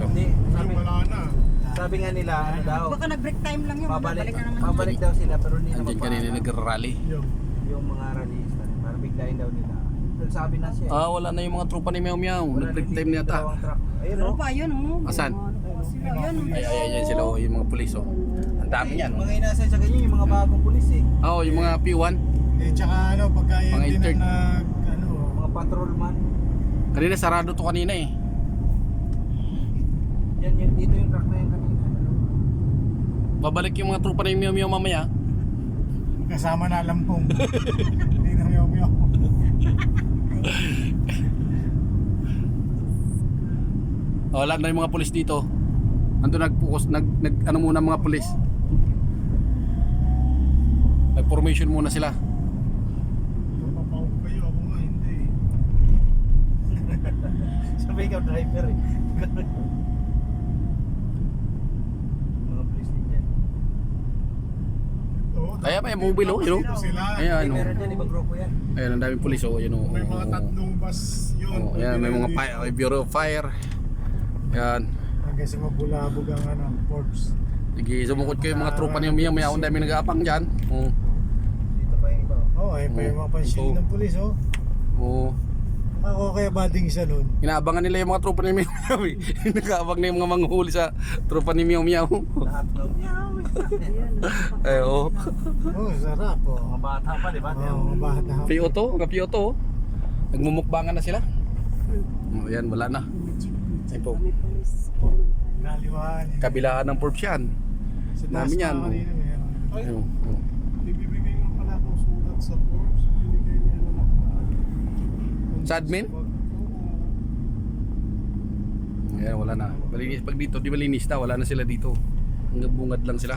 oh. Hindi, sabi, Wala na. sabi nga nila, ano daw, Baka nag-break time lang yun. babalik, Babalik na naman. babalik daw sila pero hindi na Andyan kanina magpaalam. nag-rally. Yung. Yung mga rallyista, parang biglayin daw nila. Pero sabi na siya. Ah, wala na yung mga tropa ni Meow Meow. Nag-break time na yata. Ayun Ano oh. pa, yun oh. Asan? Sila, yun. Ay, ay, ay, yan sila oh, yung mga pulis oh. Ang dami yan. Mga inasay sa ganyan, yung mga bagong pulis eh. Oo, oh, yung mga P1. Eh, tsaka ano, pagka Mga yun din intern. ang nag, ano, Mga patrolman. Kanina sarado to kanina eh. Yan, yan, dito yung truck na yan kanina. Babalik yung mga tropa ni Meow Meow mamaya. kasama na lampong. Hindi na yung yung. Oh, wala na yung mga pulis dito. Ando nag-focus, nag, nag ano muna mga pulis. Nag-formation muna sila. Papapawag kayo, ako nga hindi. Sabi ikaw driver eh. mga pulis din yan. Oo, Kaya pa yung mobile oh, yun oh. Ayan oh. meron dyan, ibang grupo yan. Ayan, ang daming pulis oh, yun oh. May mga oh. tatlong bus yun. Oh, ayan, may mga fire, may Bureau of Fire. Ayan. Hanggang sa mabulabog ang ano, corpse. Sige, sumukot kayo mga tropa niyo miya, maya ang dami nag-aapang dyan. Oh. Dito pa yung iba. oh. Oo, oh, ayun pa yung mga pansin Oo. ng pulis, oh. Oh. Ako kaya bading isa nun. Inaabangan nila yung mga tropa ni Meow Meow eh. Nag-aabang na yung mga manghuli sa tropa ni Meow Meow. Lahat daw. Meow. Ay, oh. Oh, sarap, oh. Mga bata pa, di ba? Oo, mga bata. Piyo to, mga oh. Nagmumukbangan na sila. Oh, yan, wala na. Ay po. Kabilaan ng Forbes yan. Dami yan, oh. Ay, oh. ibibigay nga pala akong sulat sa force. Binigay niya na nakaraan. Sa admin? Oo. Ayan, wala na. Malinis pag dito, di malinis na, wala na sila dito. Bungad lang sila.